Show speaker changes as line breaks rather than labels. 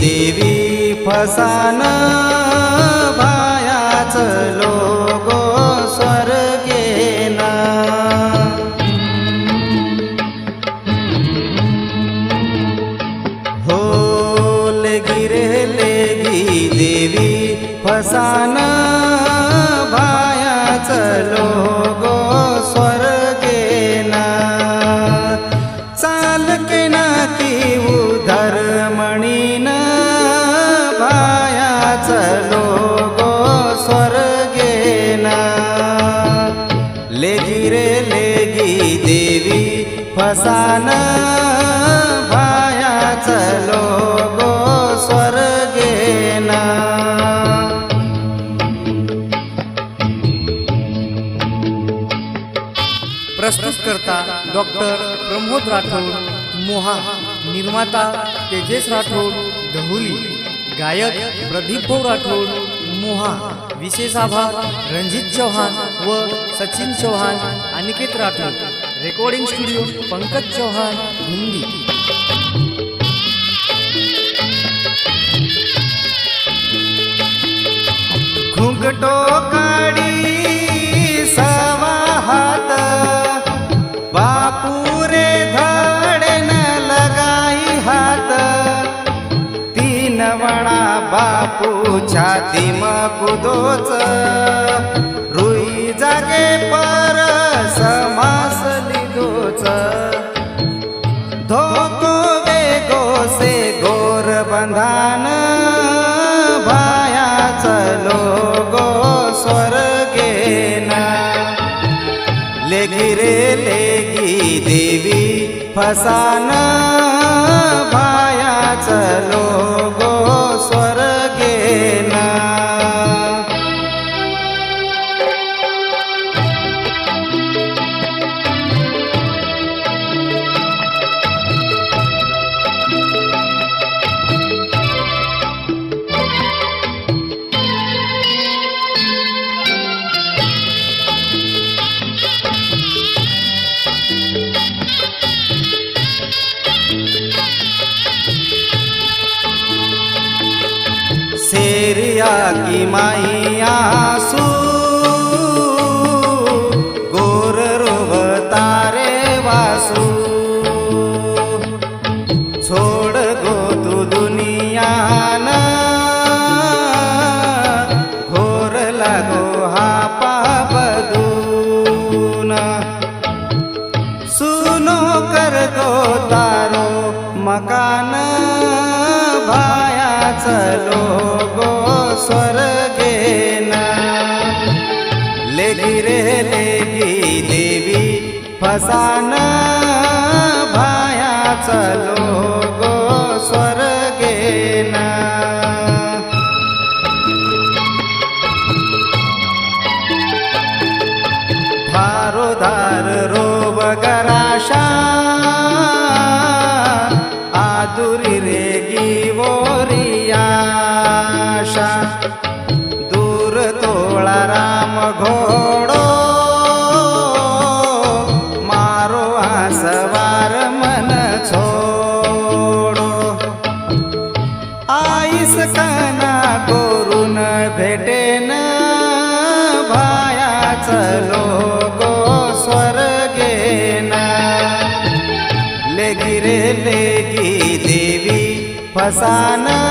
देवी फसान भायाच लोगो स्वर्गेना हो लेगी रे लेगी देवी फसान फसान भायाच लोगो स्वर्गेना
प्रस्तुत करता डॉक्टर प्रमोद राठोड मोहा निर्माता तेजेश राठोड गहुली गायक प्रदीप राठोड मोहा विशेष आभार रणजित चौहान व सचिन चौहान अनिकेत राठोड. रेकॉर्डिंग स्टुडिओ पंकज चव्हाण हिंदी
घुंगटो काडी सवा हात बापू रे धडे न लगाई हात. तीन वणा बापू छाती मकुदोच को वेगो से गोर बंधान भायाच स्वर स्वर्गेना लेगी रे लेगी देवी फसाना भायाच सेरिया की माइया सू गोर रोव तारे वासू। छोड गो तू दुनियान घोर लागो हा पापदून सुनो कर दो तारो मकान भाया चलो। लेगी रे लेगी देवी फसाना भाया चलो. आईस कना करून भेटेन भायाच लोगो स्वर्गेना लेगी रे लेगी देवी फसाना